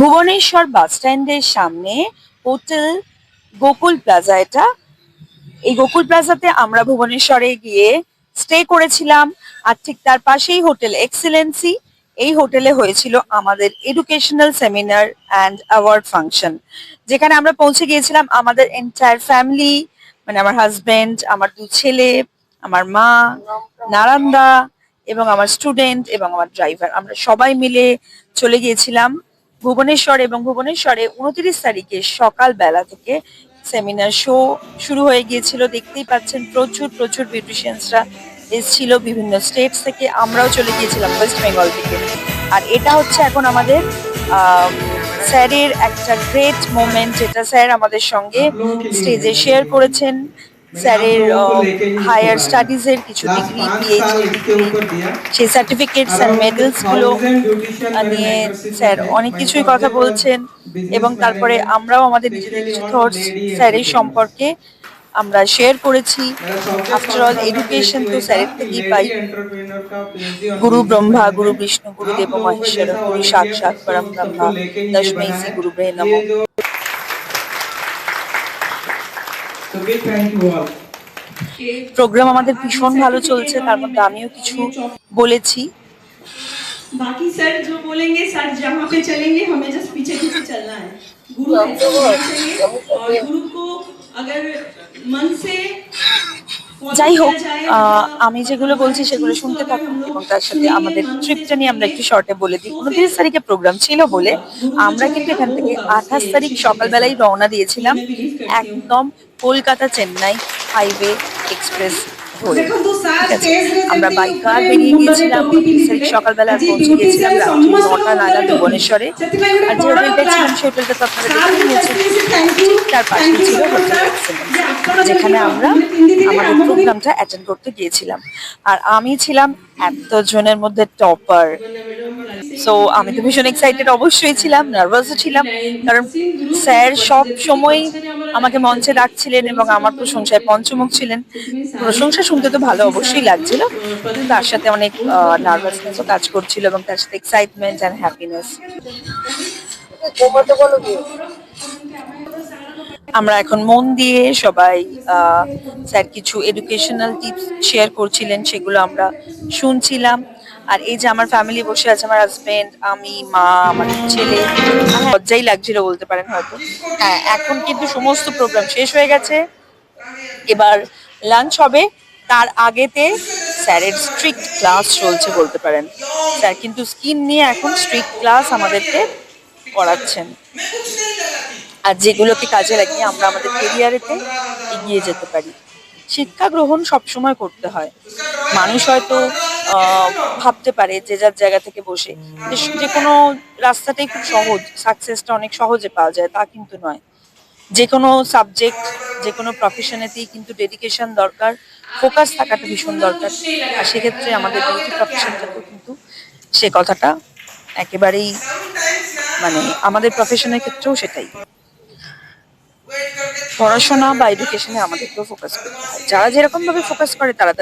ভুবনেশ্বর বাস স্ট্যান্ডের সামনে hotel Gokul plaza এটা। এই গোকুল প্লাজাতে আমরা ভুবনেশ্বরে গিয়ে স্টে করেছিলাম আর ঠিক তার পাশেই হোটেল এক্সেলেন্সি। এই হোটেলে হয়েছিল আমাদের educational seminar and award function যেখানে আমরা পৌঁছে গিয়েছিলাম আমাদের এন্টায়ার ফ্যামিলি মানে আমার হাজবেন্ড আমার দু ছেলে, আমার মা নারান্দা এবং আমার স্টুডেন্ট এবং আমার ড্রাইভার আমরা সবাই মিলে চলে গিয়েছিলাম। ভুবনেশ্বর এবং ভুবনেশ্বরে উনত্রিশ তারিখে সকাল বেলা থেকে সেমিনার শো শুরু হয়ে গিয়েছিল। দেখতেই পাচ্ছেন প্রচুর প্রচুর বিউটিশিয়ানসরা এসেছিল বিভিন্ন স্টেটস থেকে। আমরাও চলে গিয়েছিলাম ওয়েস্ট বেঙ্গল থেকে। আর এটা হচ্ছে এখন আমাদের স্যারের একটা গ্রেট মোমেন্ট যেটা স্যার আমাদের সঙ্গে স্টেজে শেয়ার করেছেন। স্যারের হায়ার স্টাডিজের কিছু ডিগ্রি পিএইচডি সেই সার্টিফিকেটস মেডেলসগুলো নিয়ে স্যার অনেক কিছুই কথা বলছেন এবং তারপরে আমরাও আমাদের নিজেদের কিছু থটস স্যারের সম্পর্কে আমরা শেয়ার করেছি। আফটার অল এডুকেশন তো স্যারের থেকেই পাই। গুরু ব্রহ্মা গুরু বিষ্ণু গুরু দেব মহেশ্বর গুরু সাক্ষাৎ পরম ব্রহ্মা শ্রী গুরু নমঃ। So big thank you all. Program আমাদের ভীষণ ভালো চলছে তার মধ্যে আমিও কিছু বলেছি बाकी सर जो बोलेंगे सर जहाँ पे चलेंगे हमें जस्ट पीछे पीछे चलना है गुरु ऐसे पहुंचेंगे और गुरु को अगर मन से follow যাই হোক আমি যেগুলো বলছি সেগুলো শুনতে থাকুন এবং তার সাথে আমাদের ট্রিপটা নিয়ে আমরা একটু শর্টে বলে দিই। উনত্রিশ তারিখে প্রোগ্রাম ছিল বলে আমরা কিন্তু এখান থেকে আঠাশ তারিখ সকালবেলায় রওনা দিয়েছিলাম একদম কলকাতা চেন্নাই হাইওয়ে এক্সপ্রেস আমরা বাইক কার বেরিয়ে গিয়েছিলাম। সকালবেলা পৌঁছে গিয়েছিলাম রাত্রি নটা নাগাদ ভুবনেশ্বরে। আর যে হোটেলটা ছিলাম সেই হোটেলটা তো আপনারা দেখে নিয়েছেন তার পাশে ছিল যেখানে আমরা আমাদের প্রোগ্রামটা অ্যাটেন্ড করতে গিয়েছিলাম। আর আমি ছিলাম এত জনের মধ্যে টপার সো আমি তো ভীষণ এক্সাইটেড অবশ্যই ছিলাম নার্ভাসও ছিলাম। কারণ স্যার সব সময় আমাকে মঞ্চে ডাকছিলেন এবং আমার প্রশংসায় পঞ্চমুখ ছিলেন। প্রশংসা শুনতে তো ভালো অবশ্যই লাগছিল। তার সাথে অনেক নার্ভাসনেসও কাজ করছিল এবং তার সাথে এক্সাইটমেন্ট অ্যান্ড হ্যাপিনেস আমরা এখন মন দিয়ে সবাই স্যার কিছু এডুকেশনাল টিপস শেয়ার করছিলেন, সেগুলো আমরা শুনছিলাম। আর এই যে আমার ফ্যামিলি বসে আছে, আমার হাজবেন্ড আমি, মা, আমার ছেলে লজ্জাই লাগছিল বলতে পারেন হয়তো। হ্যাঁ এখন কিন্তু সমস্ত প্রোগ্রাম শেষ হয়ে গেছে। এবার লাঞ্চ হবে, তার আগেতে স্যারের স্ট্রিক্ট ক্লাস চলছে বলতে পারেন। স্যার কিন্তু স্কিন নিয়ে এখন স্ট্রিক্ট ক্লাস আমাদেরকে করাচ্ছেন আর যেগুলোকে কাজে লাগিয়ে আমরা আমাদের কেরিয়ারেতে এগিয়ে যেতে পারি। শিক্ষা গ্রহণ সবসময় করতে হয়। মানুষ হয়তো ভাবতে পারে যে যার জায়গা থেকে বসে। যে কোনো রাস্তাটাই খুব সহজ সাকসেসটা অনেক সহজে পাওয়া যায়, তা কিন্তু নয়। যে কোনো সাবজেক্ট যে কোনো প্রফেশনেতেই কিন্তু ডেডিকেশন দরকার ফোকাস থাকাটা ভীষণ দরকার। আর সেক্ষেত্রে আমাদের বিউটি প্রফেশনটাতেও কিন্তু সে কথাটা একেবারেই মানে আমাদের প্রফেশনের ক্ষেত্রেও সেটাই। পড়াশোনা বা এডুকেশনে আমাদেরকেও ফোকাস করতে হয়। যারা যেরকম ভাবে ফোকাস করে তারা